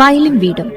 വയലും വീടും.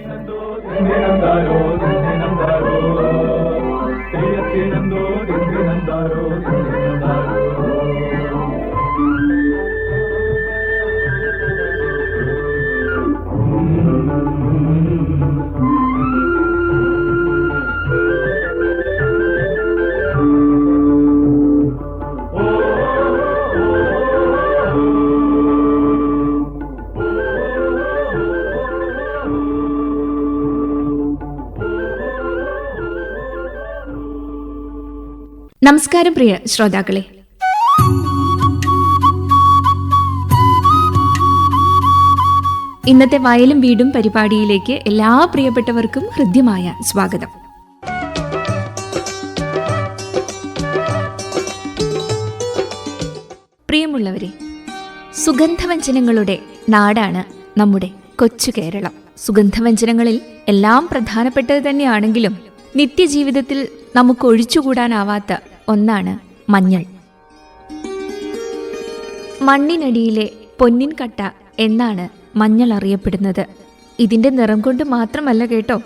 നമസ്കാരം പ്രിയ ശ്രോതാക്കളെ. ഇന്നത്തെ വയലും വീടും പരിപാടിയിലേക്ക് എല്ലാ പ്രിയപ്പെട്ടവർക്കും ഹൃദ്യമായ സ്വാഗതം. പ്രിയമുള്ളവരെ സുഗന്ധവ്യഞ്ജനങ്ങളുടെ നാടാണ് നമ്മുടെ കൊച്ചു കേരളം. സുഗന്ധവ്യഞ്ജനങ്ങളിൽ എല്ലാം പ്രധാനപ്പെട്ടത് തന്നെയാണെങ്കിലും നിത്യജീവിതത്തിൽ നമുക്ക് ഒഴിച്ചുകൂടാനാവാത്ത ഒന്നാണ് മഞ്ഞൾ. മണ്ണിനടിയിലെ പൊന്നിൻ കട്ട എന്നാണ് മഞ്ഞൾ അറിയപ്പെടുന്നത്. ഇതിന്റെ നിറം കൊണ്ട് മാത്രമല്ല കേട്ടോ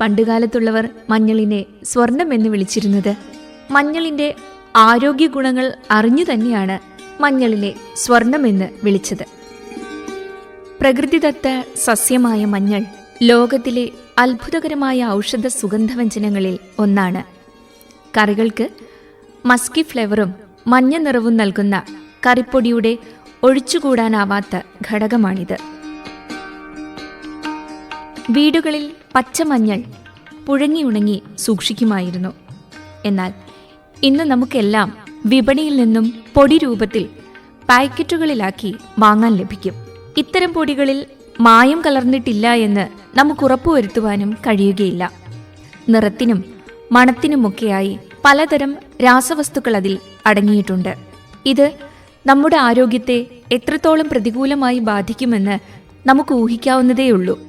പണ്ടുകാലത്തുള്ളവർ മഞ്ഞളിനെ സ്വർണം എന്ന് വിളിച്ചിരുന്നത്. മഞ്ഞളിന്റെ ആരോഗ്യ ഗുണങ്ങൾ അറിഞ്ഞു തന്നെയാണ് മഞ്ഞളിനെ സ്വർണമെന്ന് വിളിച്ചത്. പ്രകൃതിദത്ത സസ്യമായ മഞ്ഞൾ ലോകത്തിലെ അത്ഭുതകരമായ ഔഷധ സുഗന്ധവ്യഞ്ജനങ്ങളിൽ ഒന്നാണ്. കറികൾക്ക് മസ്കി ഫ്ലേവറും മഞ്ഞ നിറവും നൽകുന്ന കറിപ്പൊടിയുടെ ഒഴിച്ചുകൂടാനാവാത്ത ഘടകമാണിത്. വീടുകളിൽ പച്ചമഞ്ഞൾ പുഴങ്ങി ഉണങ്ങി സൂക്ഷിക്കുമായിരുന്നു. എന്നാൽ ഇന്ന് നമുക്കെല്ലാം വിപണിയിൽ നിന്നും പൊടി രൂപത്തിൽ പാക്കറ്റുകളിലാക്കി വാങ്ങാൻ ലഭിക്കും. ഇത്തരം പൊടികളിൽ മായം കലർന്നിട്ടില്ല എന്ന് നമുക്ക് ഉറപ്പുവരുത്തുവാനും കഴിയുകയില്ല. നിറത്തിനും മണത്തിനുമൊക്കെയായി പലതരം രാസവസ്തുക്കൾ അതിൽ അടങ്ങിയിട്ടുണ്ട്. ഇത് നമ്മുടെ ആരോഗ്യത്തെ എത്രത്തോളം പ്രതികൂലമായി ബാധിക്കുമെന്ന് നമുക്ക് ഊഹിക്കാവുന്നതേയുള്ളൂ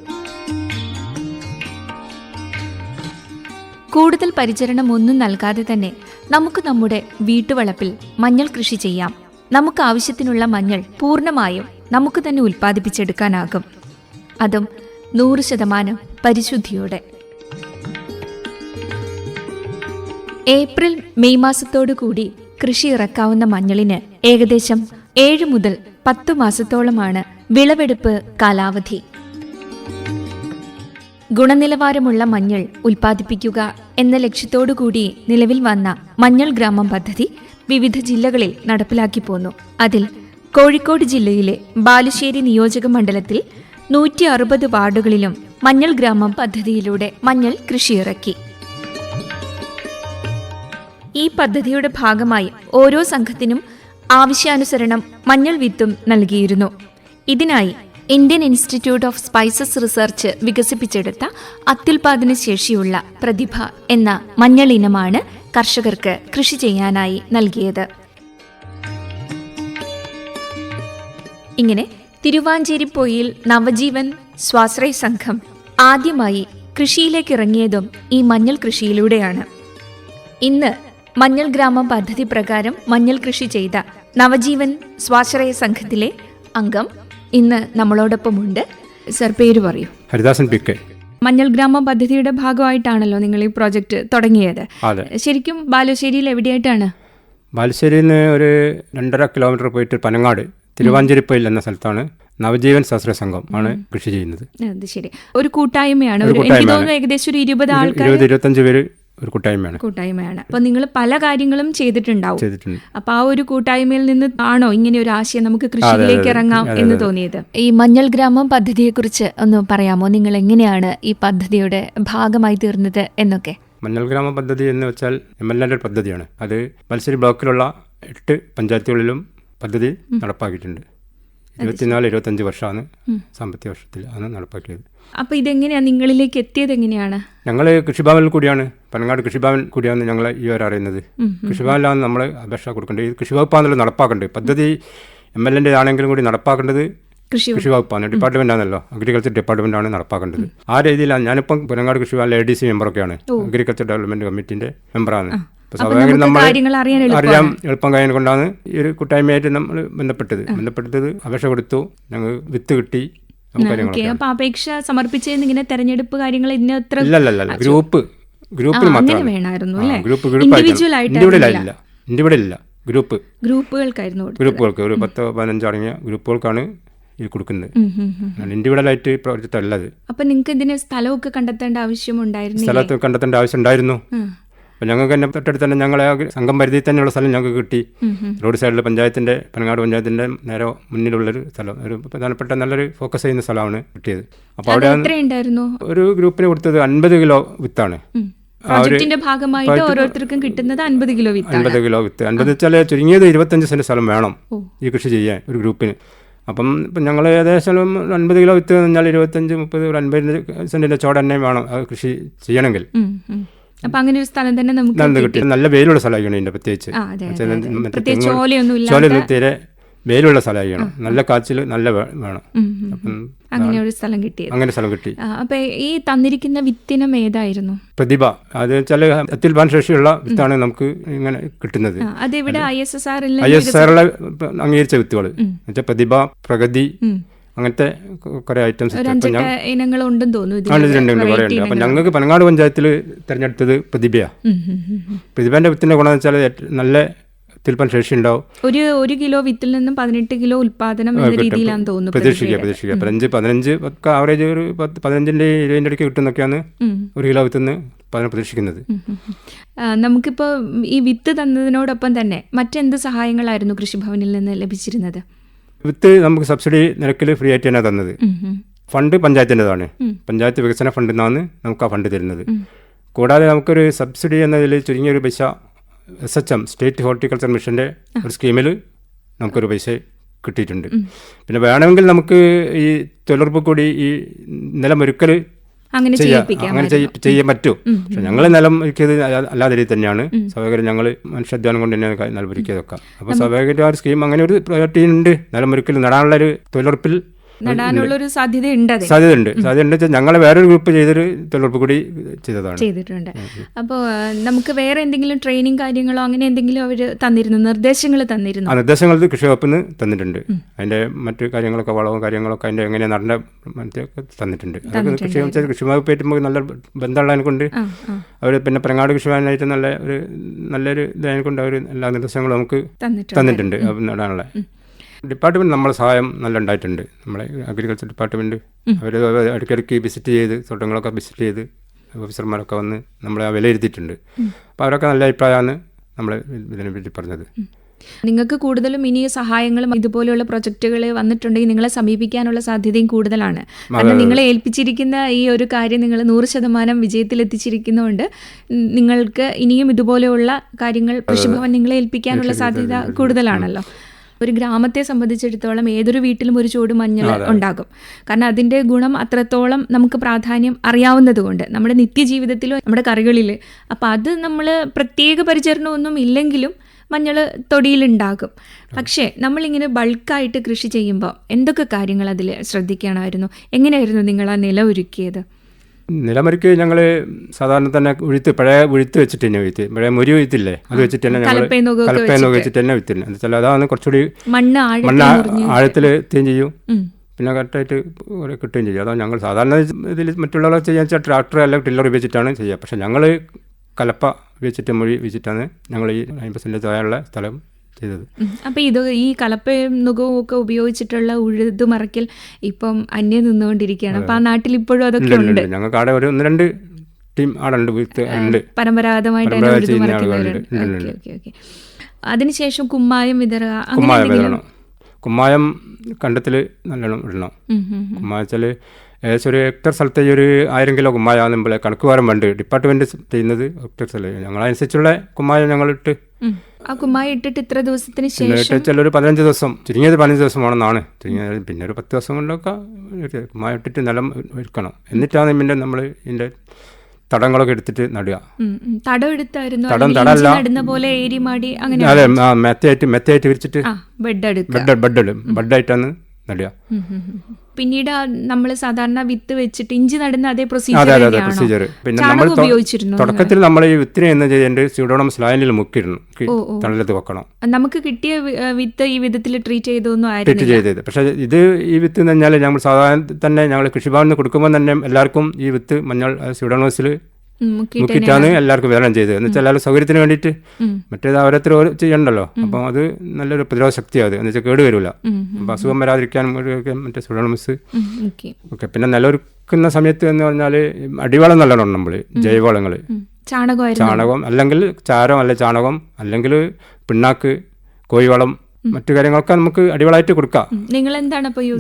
കൂടുതൽ പരിചരണം ഒന്നും നൽകാതെ തന്നെ നമുക്ക് നമ്മുടെ വീട്ടുവളപ്പിൽ മഞ്ഞൾ കൃഷി ചെയ്യാം. നമുക്ക് ആവശ്യത്തിനുള്ള മഞ്ഞൾ പൂർണമായും നമുക്ക് തന്നെ ഉൽപ്പാദിപ്പിച്ചെടുക്കാനാകും. അതും നൂറ് ശതമാനം പരിശുദ്ധിയോടെ. ഏപ്രിൽ മെയ് മാസത്തോടു കൂടി കൃഷി ഇറക്കാവുന്ന മഞ്ഞളിന് ഏകദേശം ഏഴ് മുതൽ പത്തു മാസത്തോളമാണ് വിളവെടുപ്പ് കാലാവധി. ഗുണനിലവാരമുള്ള മഞ്ഞൾ ഉൽപ്പാദിപ്പിക്കുക എന്ന ലക്ഷ്യത്തോടുകൂടി നിലവിൽ വന്ന മഞ്ഞൾ ഗ്രാമം പദ്ധതി വിവിധ ജില്ലകളിൽ നടപ്പിലാക്കി പോന്നു. അതിൽ കോഴിക്കോട് ജില്ലയിലെ ബാലുശ്ശേരി നിയോജക മണ്ഡലത്തിൽ നൂറ്റി അറുപത് വാർഡുകളിലും മഞ്ഞൾ ഗ്രാമം പദ്ധതിയിലൂടെ മഞ്ഞൾ കൃഷിയിറക്കി. ഈ പദ്ധതിയുടെ ഭാഗമായി ഓരോ സംഘത്തിനും ആവശ്യാനുസരണം മഞ്ഞൾ വിത്തും നൽകിയിരുന്നു. ഇതിനായി Indian institute of spices research വികസിപ്പിച്ചെടുത്ത അത്യുൽപാദന ശേഷിയുള്ള പ്രതിഭ എന്ന മഞ്ഞൾ ഇനമാണ് കർഷകർക്ക് കൃഷി ചെയ്യാനായി നൽകിയത്. ഇങ്ങനെ തിരുവാഞ്ചേരിപ്പൊയിൽ നവജീവൻ സ്വാശ്രയ സംഘം ആദ്യമായി കൃഷിയിലേക്ക് ഇറങ്ങിയതും ഈ മഞ്ഞൾ കൃഷിയിലൂടെയാണ്. ഇന്ന് മഞ്ഞൾ ഗ്രാമം പദ്ധതി പ്രകാരം മഞ്ഞൾ കൃഷി ചെയ്ത നവജീവൻ സ്വാശ്രയ സംഘത്തിലെ അംഗം ഇന്ന് നമ്മളോടൊപ്പമുണ്ട്. സർ പേര് പറയൂ. Haridasan P K. മഞ്ഞൾ ഗ്രാമം പദ്ധതിയുടെ ഭാഗമായിട്ടാണല്ലോ നിങ്ങൾ ഈ പ്രോജക്റ്റ് തുടങ്ങിയത്. ശരിക്കും ബാലുശ്ശേരിയിൽ എവിടെയായിട്ടാണ്? ബാലുശ്ശേരിയിൽ നിന്ന് ഒരു രണ്ടര കിലോമീറ്റർ പോയിട്ട് പനങ്ങാട് തിരുവാഞ്ചേരിപ്പയിൽ എന്ന സ്ഥലത്താണ് നവജീവൻ ശാസ്ത്ര സംഘം ആണ് കൃഷി ചെയ്യുന്നത്. അത് ശരി. ഒരു കൂട്ടായ്മയാണ്. എനിക്ക് തോന്നുന്നു ഏകദേശം ഒരു ഇരുപത് ആൾക്കാർ ഇരുപത് ഇരുപത്തഞ്ച് പേര് ഒരു കൂട്ടായ്മയാണ്. കൂട്ടായ്മയാണ്. അപ്പൊ നിങ്ങൾ പല കാര്യങ്ങളും ചെയ്തിട്ടുണ്ടാവും. ചെയ്തിട്ടുണ്ട്. അപ്പൊ ആ ഒരു കൂട്ടായ്മയിൽ നിന്ന് ആണോ ഇങ്ങനെ ഒരു ആശയം നമുക്ക് കൃഷിയിലേക്ക് ഇറങ്ങാം എന്ന് തോന്നിയത്? ഈ മഞ്ഞൾ ഗ്രാമം പദ്ധതിയെക്കുറിച്ച് ഒന്ന് പറയാമോ? നിങ്ങൾ എങ്ങനെയാണ് ഈ പദ്ധതിയുടെ ഭാഗമായി തീർന്നത് എന്നൊക്കെ? മഞ്ഞൾ ഗ്രാമ പദ്ധതി എന്ന് വെച്ചാൽ എം എൽ പദ്ധതിയാണ്. അത് മത്സരി ബ്ലോക്കിലുള്ള എട്ട് പഞ്ചായത്തുകളിലും പദ്ധതി നടപ്പാക്കിയിട്ടുണ്ട്. ഇരുപത്തിനാല് ഇരുപത്തഞ്ച് വർഷമാണ് സാമ്പത്തിക വർഷത്തിൽ ആണ് നടപ്പാക്കിയത്. അപ്പൊ ഇതെങ്ങനെയാണ് നിങ്ങളിലേക്ക് എത്തിയത് എങ്ങനെയാണ്? ഞങ്ങൾ കൃഷിഭവനിൽ കൂടിയാണ്. പനങ്ങാട് കൃഷിഭവൻ കൂടിയാണ് ഞങ്ങൾ ഈ വരെ അറിയുന്നത്. കൃഷിഭവനിലാണ് നമ്മൾ അപേക്ഷ കൊടുക്കേണ്ടത്. ഇത് കൃഷിവകുപ്പാണല്ലോ നടപ്പാക്കേണ്ടത്. പദ്ധതി എം എൽ എന്റെ ആണെങ്കിലും കൂടി നടപ്പാക്കേണ്ടത് കൃഷി കൃഷി വകുപ്പാണ് ഡിപ്പാർട്ട്മെന്റ് ആണല്ലോ അഗ്രികൾച്ചർ ഡിപ്പാർട്ട്മെന്റ് ആണ് നടപ്പാക്കേണ്ടത് ആ രീതിയിലാണ് ഞാനിപ്പം പുനങ്ങാട് കൃഷി എ ഡി സി മെമ്പറൊക്കെയാണ്. അഗ്രികൾച്ചർ ഡെവലപ്മെന്റ് കമ്മിറ്റിന്റെ മെമ്പറാണ്. സ്വാഭാവികം നമ്മൾ കാര്യങ്ങൾ അറിയാൻ അറിയാം എളുപ്പം കഴിയുന്നത് കൊണ്ടാണ് ഈ ഒരു കൂട്ടായ്മയായിട്ട് നമ്മൾ ബന്ധപ്പെട്ടത്. ബന്ധപ്പെട്ടത് അപേക്ഷ കൊടുത്തു ഞങ്ങൾ വിത്ത് കിട്ടി അപേക്ഷ സമർപ്പിച്ചതിന് ഇങ്ങനെ തെരഞ്ഞെടുപ്പ് കാര്യങ്ങൾ ഇല്ല ഗ്രൂപ്പ് ഗ്രൂപ്പിൽ മാത്രമേ വേണമായിരുന്നു അല്ലേ? ഗ്രൂപ്പ് ഗ്രൂപ്പ് Individual ആയിട്ട് ഇൻഡിവിജ്വൽ ആയിരുന്നില്ല. ഇല്ല ഇൻഡിവിജ്വൽ ഇല്ല ഗ്രൂപ്പ്. ഗ്രൂപ്പുകൾക്കായിരുന്നു. ഗ്രൂപ്പുകൾക്ക് ഒരു പത്ത് പതിനഞ്ച് അടങ്ങിയ ഗ്രൂപ്പുകൾക്കാണ് ഇത് കൊടുക്കുന്നത്. ഉം, ആയിട്ട് പ്രോജക്റ്റ് അല്ലത് അപ്പൊ നിങ്ങൾക്ക് ഇതിന് സ്ഥലമൊക്കെ കണ്ടെത്തേണ്ട ആവശ്യമുണ്ടായിരുന്നു സ്ഥലത്ത് കണ്ടെത്തേണ്ട ആവശ്യം ഉണ്ടായിരുന്നു. അപ്പൊ അപ്പം ഞങ്ങൾക്ക് തന്നെ തൊട്ടടുത്ത് തന്നെ ഞങ്ങളെ സംഘം പരിധി തന്നെയുള്ള സ്ഥലം ഞങ്ങൾക്ക് കിട്ടി. റോഡ് സൈഡിൽ പഞ്ചായത്തിന്റെ പനങ്ങാട് പഞ്ചായത്തിന്റെ നേരെ മുന്നിലുള്ളൊരു സ്ഥലം. ഒരു പ്രധാനപ്പെട്ട നല്ലൊരു ഫോക്കസ് ചെയ്യുന്ന സ്ഥലമാണ് കിട്ടിയത്. അപ്പോൾ അത് അവിടെ ഒരു ഗ്രൂപ്പിന് കൊടുത്തത് അൻപത് കിലോ വിത്താണ്. പ്രോജക്റ്റിന്റെ ഭാഗമായിട്ട് ഓരോരുത്തർക്കും കിട്ടുന്നത് അൻപത് കിലോ വിത്ത് അൻപത് കിലോ വിത്ത്. അൻപത് വെച്ചാൽ ചുരുങ്ങിയത് ഇരുപത്തഞ്ച് സെന്റ് സ്ഥലം വേണം ഈ കൃഷി ചെയ്യാൻ ഒരു ഗ്രൂപ്പിന്. അപ്പം ഇപ്പം ഞങ്ങൾ ഏകദേശം അൻപത് കിലോ വിത്ത് എന്ന് പറഞ്ഞാൽ ഇരുപത്തഞ്ച് മുപ്പത് ഒരു അൻപത് സെന്റിന്റെ ചോട് തന്നെ വേണം ആ കൃഷി ചെയ്യണമെങ്കിൽ. അപ്പൊ അങ്ങനെ ഒരു സ്ഥലം തന്നെ നമുക്ക് കിട്ടി. നല്ല വെയിലുള്ള സ്ഥലമായിരിക്കണം ഇതിന്റെ പ്രത്യേകിച്ച്. ചോലയൊന്നും തീരെ വെയിലുള്ള ചെയ്യണം നല്ല കാച്ചിൽ നല്ല വേണം. അങ്ങനെ ഒരു സ്ഥലം കിട്ടി അങ്ങനെ സ്ഥലം കിട്ടി. അപ്പൊ ഈ തന്നിരിക്കുന്ന വിത്തിനം ഏതായിരുന്നു? പ്രതിഭ. അത് വെച്ചാൽ അത്യുൽപാദന ശേഷിയുള്ള വിത്താണ് നമുക്ക് ഇങ്ങനെ കിട്ടുന്നത്. അതെവിടെ ഐ എസ് എസ് ആറിൽ ഐ എസ് ആറിലെ അംഗീകരിച്ച വിത്തുകൾ. എന്നുവെച്ചാൽ പ്രതിഭ പ്രഗതി അങ്ങനത്തെ കുറെ ഐറ്റംസ് ഇനങ്ങളുണ്ടെന്ന് തോന്നുന്നു അപ്പൊ കുറേ ഉണ്ട്. ഞങ്ങൾക്ക് പനങ്ങാട് പഞ്ചായത്തിൽ തിരഞ്ഞെടുത്തത് പ്രതിഭയാണ്. പ്രതിഭേന്റെ വിത്തിന്റെ ഗുണം വെച്ചാൽ നല്ല അത്യുൽപാദന ശേഷി ഉണ്ടാവും. ഒരു ഒരു കിലോ വിത്തിൽ നിന്നും പതിനെട്ട് കിലോ ഉൽപാദനം എന്ന രീതിയിലാണ് തോന്നുന്നത് പ്രതീക്ഷിക്കുക. പ്രതീക്ഷിക്കുക പതിനഞ്ച് പതിനഞ്ച് ഒക്കെ ആവറേജ് ഒരു പത്ത് പതിനഞ്ചിന്റെ ഇരുപതിന്റെ ഇടയ്ക്ക് കിട്ടുന്നൊക്കെയാണ്. ഒരു കിലോ വിത്തുനിന്ന് പതിനെ പ്രതീക്ഷിക്കുന്നത്. നമുക്കിപ്പോൾ ഈ വിത്ത് തന്നതിനോടൊപ്പം തന്നെ മറ്റെന്ത് സഹായങ്ങളായിരുന്നു കൃഷിഭവനിൽ നിന്ന് ലഭിച്ചിരുന്നത്? വിത്ത് നമുക്ക് സബ്സിഡി നിരക്കിൽ ഫ്രീ ആയിട്ട് തന്നെ തന്നത്. ഫണ്ട് പഞ്ചായത്തിന്റെതാണ്. പഞ്ചായത്ത് വികസന ഫണ്ടിൽ നിന്നാണ് നമുക്ക് ആ ഫണ്ട് തരുന്നത്. കൂടാതെ നമുക്കൊരു സബ്സിഡി എന്നതിൽ ചുരുങ്ങിയൊരു പൈസ S H M state horticulture മിഷന്റെ ഒരു സ്കീമിൽ നമുക്കൊരു പൈസ കിട്ടിയിട്ടുണ്ട്. പിന്നെ വേണമെങ്കിൽ നമുക്ക് ഈ തൊഴിലുറപ്പ് കൂടി ഈ നിലമൊരുക്കൽ അങ്ങനെ ചെയ്യാം. അങ്ങനെ ചെയ്യ- ചെയ്യാൻ പറ്റും. പക്ഷെ ഞങ്ങൾ നിലം ഒരുക്കിയത് അല്ലാതെ രീതി തന്നെയാണ്. സ്വാഭാവികം ഞങ്ങൾ മനുഷ്യാധ്വാനം കൊണ്ട് തന്നെയാണ് നിലം ഒരുക്കിയതൊക്കെ. അപ്പോൾ സഹകരണ ആ ഒരു സ്കീം അങ്ങനെ ഒരു പ്രയോറിറ്റി ഉണ്ട് നിലമൊരുക്കൽ നടാനുള്ള ഒരു തൊഴിലുറപ്പിൽ നടാനുള്ള ഒരു സാധ്യത ഉണ്ട് അതിന്. സാധ്യതയുണ്ട്. സാധ്യതയുണ്ട് വെച്ചാൽ ഞങ്ങൾ വേറൊരു ഗ്രൂപ്പ് ചെയ്തൊരു തൊഴിലുറപ്പ് കൂടി ചെയ്തതാണ്. ചെയ്തിട്ടുണ്ട്. അപ്പോൾ നമുക്ക് വേറെ എന്തെങ്കിലും ട്രെയിനിങ് കാര്യങ്ങളോ അങ്ങനെ എന്തെങ്കിലും അവർ തന്നിരുന്നു നിർദ്ദേശങ്ങൾ തന്നിരുന്നു? നിർദ്ദേശങ്ങൾ കൃഷി വകുപ്പിൽ നിന്ന് തന്നിട്ടുണ്ട് അതിന്റെ മറ്റു കാര്യങ്ങളൊക്കെ വളവും കാര്യങ്ങളൊക്കെ അതിന്റെ എങ്ങനെ നടേണ്ട മറ്റൊക്കെ തന്നിട്ടുണ്ട്. അതൊക്കെ കൃഷി കൃഷി വകുപ്പായിട്ട് നമുക്ക് നല്ല ബന്ധമുള്ളതിനെ കൊണ്ട് അവർ പിന്നെ പ്രങ്ങാട് കൃഷിഭവനായിട്ട് നല്ല ഒരു നല്ലൊരു ഇതായത് കൊണ്ട് അവർ എല്ലാ നിർദ്ദേശങ്ങളും നമുക്ക് തന്നിട്ടുണ്ട്. തന്നിട്ടുണ്ട്. നടാനുള്ള. ഡിപ്പാർട്ട്മെന്റ് നമ്മളെ സഹായം നല്ല ഉണ്ടായിട്ടുണ്ട്. നമ്മളെ അഗ്രികൾച്ചർ ഡിപ്പാർട്ട്മെന്റ് അവർ ഇടയ്ക്കിടയ്ക്ക് വിസിറ്റ് ചെയ്ത് തോട്ടങ്ങളൊക്കെ വിസിറ്റ് ചെയ്ത് ഓഫീസർമാരൊക്കെ വന്ന് നമ്മളെ വിലയിരുത്തിയിട്ടുണ്ട്. അപ്പോൾ അവരൊക്കെ നല്ല അഭിപ്രായമാണ് നമ്മളെ ഇതിനെ പറ്റി പറഞ്ഞത് നിങ്ങൾക്ക് കൂടുതലും ഇനി സഹായങ്ങളും ഇതുപോലെയുള്ള പ്രൊജക്റ്റുകൾ വന്നിട്ടുണ്ടെങ്കിൽ നിങ്ങളെ സമീപിക്കാനുള്ള സാധ്യതയും കൂടുതലാണ്. കാരണം നിങ്ങളെ ഏൽപ്പിച്ചിരിക്കുന്ന ഈ ഒരു കാര്യം നിങ്ങൾ നൂറ് ശതമാനം വിജയത്തിൽ എത്തിച്ചിരിക്കുന്നതുകൊണ്ട് നിങ്ങൾക്ക് ഇനിയും ഇതുപോലെയുള്ള കാര്യങ്ങൾ കൃഷിഭവൻ നിങ്ങളെ ഏൽപ്പിക്കാനുള്ള സാധ്യത കൂടുതലാണല്ലോ. ഒരു ഗ്രാമത്തെ സംബന്ധിച്ചിടത്തോളം ഏതൊരു വീട്ടിലും ഒരു ചൂട് മഞ്ഞൾ ഉണ്ടാകും. കാരണം അതിന്റെ ഗുണം അത്രത്തോളം നമുക്ക് പ്രാധാന്യം അറിയാവുന്നതുകൊണ്ട് നമ്മുടെ നിത്യജീവിതത്തിലും നമ്മുടെ കറികളിൽ. അപ്പം അത് നമ്മൾ പ്രത്യേക പരിചരണമൊന്നും ഇല്ലെങ്കിലും മഞ്ഞൾ തൊടിയിലുണ്ടാകും. പക്ഷേ നമ്മളിങ്ങനെ ബൾക്കായിട്ട് കൃഷി ചെയ്യുമ്പോൾ എന്തൊക്കെ കാര്യങ്ങൾ അതിൽ ശ്രദ്ധിക്കണമായിരുന്നു? എങ്ങനെയായിരുന്നു നിങ്ങൾ ആ നില ഒരുക്കിയത്? നിലമരിക്ക് ഞങ്ങൾ സാധാരണ തന്നെ ഉഴുത്ത് പഴയ ഉഴുത്ത് വെച്ചിട്ട് തന്നെ വിത്ത് പഴയ മുരി ഉഴുത്തില്ലേ? അത് വെച്ചിട്ട് തന്നെ ഞങ്ങൾ കലപ്പയെന്നൊക്കെ വെച്ചിട്ട്. തന്നെ വിത്തിന് എന്ന് വെച്ചാൽ അതാണ് കുറച്ചുകൂടി മണ്ണ് ആഴത്തിൽ എത്തുകയും ചെയ്യും. പിന്നെ കറക്റ്റായിട്ട് ഓരോ കിട്ടുകയും ചെയ്യും. അതാണ് ഞങ്ങൾ സാധാരണ ഇതിൽ മറ്റുള്ളവർ ചെയ്യാൻ വെച്ചാൽ ട്രാക്ടർ അല്ലെങ്കിൽ ടില്ലർ ഉപയോഗിച്ചിട്ടാണ് ചെയ്യുക. പക്ഷെ ഞങ്ങൾ കലപ്പ വെച്ചിട്ട് മൊഴി വെച്ചിട്ടാണ് ഞങ്ങൾ ഈ അമ്പത് സെന്റ് താഴെയുള്ള സ്ഥലം ചെയ്തത്. ഉം. അപ്പൊ ഇത് ഈ കലപ്പയും നുകവും ഒക്കെ ഉപയോഗിച്ചിട്ടുള്ള ഉഴുതുമറയ്ക്കൽ ഇപ്പം അന്യം നിന്നുകൊണ്ടിരിക്കുകയാണ്. അപ്പൊ ആ നാട്ടിൽ ഇപ്പോഴും അതൊക്കെ ഉണ്ട്. ഞങ്ങൾക്ക് അവിടെ ഒരു ഒന്ന് രണ്ട് ടീം അവിടെ ഉണ്ട്. പരമ്പരാഗതമായിട്ട് അതിനുശേഷം കുമ്മായം വിതറുക കുമ്മായം വിതരണം. കുമ്മായം കണ്ടത്തിൽ നല്ലോണം ഇടണം. കുമ്മായം വെച്ചാൽ ഏകദേശം ഒരു ഹെക്ടർ സ്ഥലത്തെ ഒരു ആയിരം കിലോ കുമ്മായം ആകുമ്പോൾ കണക്ക് വാരം വേണ്ട ഡിപ്പാർട്ട്മെന്റ് ചെയ്യുന്നത് ഹെക്ടർ സ്ഥലം ഞങ്ങളനുസരിച്ചുള്ള കുമ്മായം ഞങ്ങളിട്ട്. ആ കുമ്മായി ഇട്ടിട്ട് ഇത്ര ദിവസത്തിന് ശേഷം? ഒരു പതിനഞ്ച് ദിവസം ചുരുങ്ങിയത് പതിനഞ്ച് ദിവസമാണെന്നാണ്. ചുരുങ്ങിയത് പിന്നെ ഒരു പത്ത് ദിവസം കൊണ്ടൊക്കെ കുമ്മായി ഇട്ടിട്ട് നിലം ഒരുക്കണം. എന്നിട്ടാണ് പിന്നെ നമ്മൾ ഇതിന്റെ തടങ്ങളൊക്കെ എടുത്തിട്ട് നടുക. തടം എടുത്തായിരുന്നു. തടം അല്ലെങ്കിൽ നടുന്ന പോലെ ഏരി മാടി അങ്ങനെ അതെ മെത്തയായിട്ട് മെത്തയായിട്ട് വിരിച്ചിട്ട് ബെഡ് ബെഡ് ബെഡ് ബെഡായിട്ടാണ് നടുക. പിന്നീട് നമ്മൾ സാധാരണ വിത്ത് വെച്ചിട്ട് ഇഞ്ചി നടുന്ന അതേ പ്രൊസീജിയർ പിന്നെ നമ്മൾ തുടക്കത്തിൽ നമ്മൾ ഈ വിത്തിനെ എന്ന് ചെയ്യേണ്ടത് സ്യൂഡോണംസ് ലൈനിൽ മുക്കിയിരുന്നു. തണലത്ത് വെക്കണം. നമുക്ക് കിട്ടിയ വിത്ത് ഈ വിധത്തിൽ ട്രീറ്റ് ചെയ്തൊന്നും ട്രീറ്റ് ചെയ്തത്. പക്ഷേ ഇത് ഈ വിത്ത് എന്ന് പറഞ്ഞാൽ ഞങ്ങൾ സാധാരണ തന്നെ ഞങ്ങൾ കൃഷിഭവനിൽ കൊടുക്കുമ്പോൾ തന്നെ എല്ലാവർക്കും ഈ വിത്ത് മഞ്ഞൾ സ്യൂഡോണോസിൽ മുക്കിയിട്ടാണ് എല്ലാവർക്കും വിതരണം ചെയ്തത്. എന്ന് വെച്ചാൽ എല്ലാവരും സൗകര്യത്തിന് വേണ്ടിയിട്ട്. മറ്റേത് ഓരോരുത്തർ ഓരോ ചെയ്യണ്ടല്ലോ. അപ്പം അത് നല്ലൊരു പ്രതിരോധ ശക്തിയാണ് അത്. എന്ന് വെച്ചാൽ കേട് വരില്ല അപ്പം അസുഖം വരാതിരിക്കാനും മറ്റേ സുഡോണമിസ് ഓക്കെ. പിന്നെ നിലനിൽക്കുന്ന സമയത്ത് എന്ന് പറഞ്ഞാൽ അടിവളം നല്ലോണം നമ്മൾ ജൈവവളങ്ങൾ ചാണകം അല്ലെങ്കിൽ ചാരം അല്ലെ ചാണകം അല്ലെങ്കിൽ പിണ്ണാക്ക് കോഴിവളം മറ്റു കാര്യങ്ങളൊക്കെ നമുക്ക് അടിവളമായിട്ട് കൊടുക്കാം.